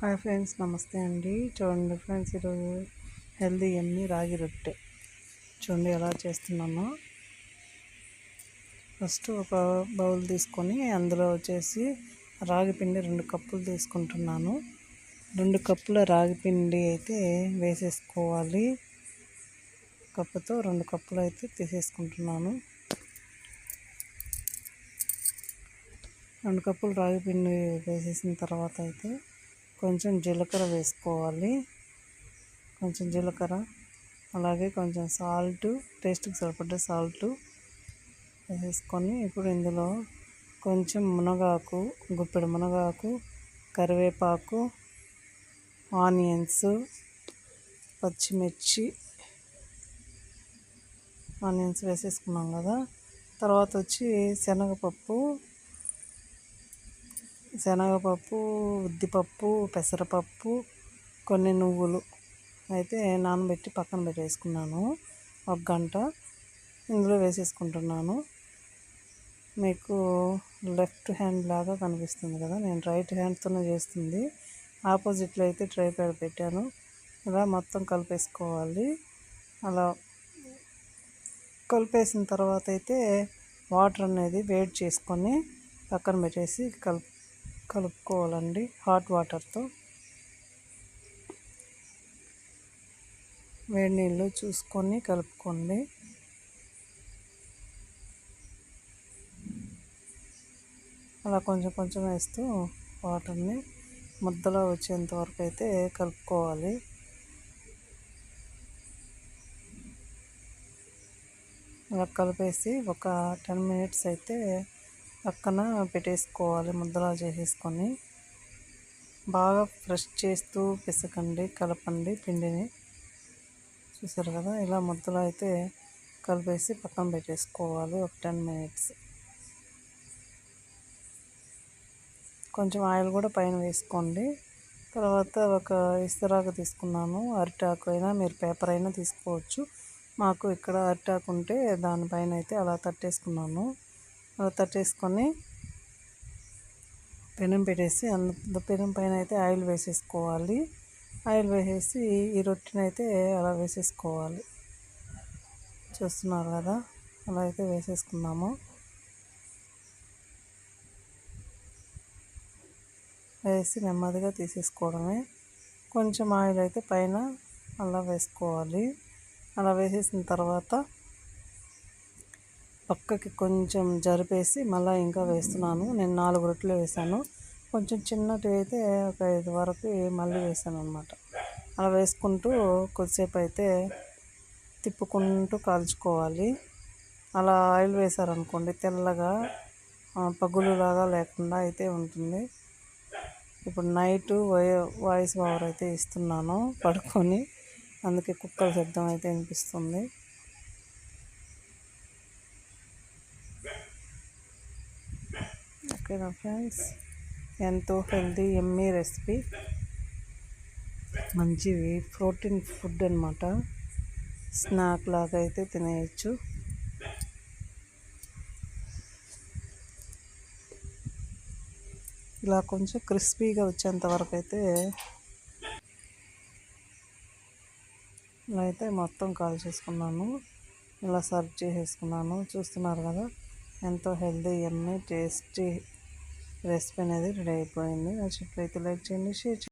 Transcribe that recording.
Hi friends నమస్తే అండి. చూడండి ఫ్రెండ్స్ ఈరోజు హెల్దీ ఎమ్మి రాగి రొట్టె. చూడండి ఎలా చేస్తున్నాను. ఫస్ట్ ఒక బౌల్ తీసుకొని అందులో వచ్చేసి రాగి పిండి రెండు కప్పులు తీసుకుంటున్నాను. రెండు కప్పుల రాగి పిండి అయితే వేసేసుకోవాలి. కప్పుతో రెండు కప్పులు అయితే తీసేసుకుంటున్నాను. రెండు కప్పులు రాగి పిండి వేసేసిన తర్వాత అయితే కొంచెం జీలకర్ర వేసుకోవాలి. కొంచెం జీలకర్ర అలాగే కొంచెం సాల్ట్ టేస్ట్కి సరిపడ్డ సాల్ట్ వేసుకొని ఇప్పుడు ఇందులో కొంచెం మునగాకు గుప్పెడు మునగాకు కరివేపాకు ఆనియన్స్ పచ్చిమిర్చి ఆనియన్స్ వేసేసుకున్నాం కదా. తర్వాత వచ్చి శనగపప్పు శనగపప్పు ఉద్దిపప్పు పెసరపప్పు కొన్ని నువ్వులు అయితే నానబెట్టి పక్కన పెట్టేసుకున్నాను. ఒక గంట ఇందులో వేసేసుకుంటున్నాను. మీకు లెఫ్ట్ హ్యాండ్ లాగా కనిపిస్తుంది కదా నేను రైట్ హ్యాండ్తోనే చేస్తుంది. ఆపోజిట్లో అయితే ట్రై ప్యాడ్ పెట్టాను. ఇలా మొత్తం కలిపేసుకోవాలి. అలా కలిపేసిన తర్వాత అయితే వాటర్ అనేది వేడి చేసుకొని పక్కన పెట్టేసి కలుపు కలుపుకోవాలండి హాట్ వాటర్తో వేడి నీళ్ళు చూసుకొని కలుపుకోండి. అలా కొంచెం కొంచెం వేస్తూ వాటర్ని ముద్దలో వచ్చేంత వరకు అయితే కలుపుకోవాలి. అలా కలిపేసి ఒక టెన్ మినిట్స్ అయితే పక్కన పెట్టేసుకోవాలి ముద్దలా చేసేసుకొని. బాగా ఫ్రెష్ చేస్తూ పిసకండి కలపండి పిండిని. చూసారు కదా ఇలా ముద్దలు అయితే కలిపేసి పక్కన పెట్టేసుకోవాలి ఒక టెన్ మినిట్స్. కొంచెం ఆయిల్ కూడా పైన వేసుకోండి. తర్వాత ఒక ఇస్తరాకు తీసుకున్నాను అరిటాకు అయినా మీరు పేపర్ అయినా తీసుకోవచ్చు. మాకు ఇక్కడ అరిటాకు ఉంటే దానిపైన అయితే అలా తట్టేసుకున్నాను. తట్టేసుకొని పెనం పెట్టేసి అంత పెనం పైన అయితే ఆయిల్ వేసేసుకోవాలి. ఆయిల్ వేసేసి ఈ రొట్టెని అయితే అలా వేసేసుకోవాలి. చూస్తున్నారు కదా? అలా అయితే వేసేసుకున్నాము. వేసి నెమ్మదిగా తీసేసుకోవడమే. కొంచెం ఆయిల్ అయితే పైన అలా వేసుకోవాలి. అలా వేసేసిన తర్వాత పక్కకి కొంచెం జరిపేసి మళ్ళీ ఇంకా వేస్తున్నాను. నేను నాలుగు రొట్టెలు వేసాను. కొంచెం చిన్నటి అయితే ఒక ఐదు వరకు మళ్ళీ వేసాను అనమాట అలా వేసుకుంటూ కొద్దిసేపు అయితే తిప్పుకుంటూ కాల్చుకోవాలి. అలా ఆయిల్ వేసారనుకోండి తెల్లగా పగులులాగా లేకుండా అయితే ఉంటుంది. ఇప్పుడు నైట్ వాయిస్ ఓవర్ అయితే ఇస్తున్నాను పడుకొని. అందుకే కుక్కల శబ్దం అయితే వినిపిస్తుంది. ఓకేనా ఫ్రెండ్స్? ఎంతో హెల్దీ ఎమ్మీ రెసిపీ. మంచివి ప్రోటీన్ ఫుడ్ అనమాట స్నాక్ లాగా అయితే తినేయచ్చు. ఇలా కొంచెం క్రిస్పీగా వచ్చేంత వరకు అయితే ఇలా అయితే మొత్తం కాల్ చేసుకున్నాను. ఇలా సర్వ్ చేసేసుకున్నాను. చూస్తున్నారు కదా? ఎంతో హెల్దీ ఎమ్మీ టేస్టీ రెసిపీ అనేది రెడీ అయిపోయింది. నచ్చినట్లయితే లైక్ చేయండి షేర్ చేయండి.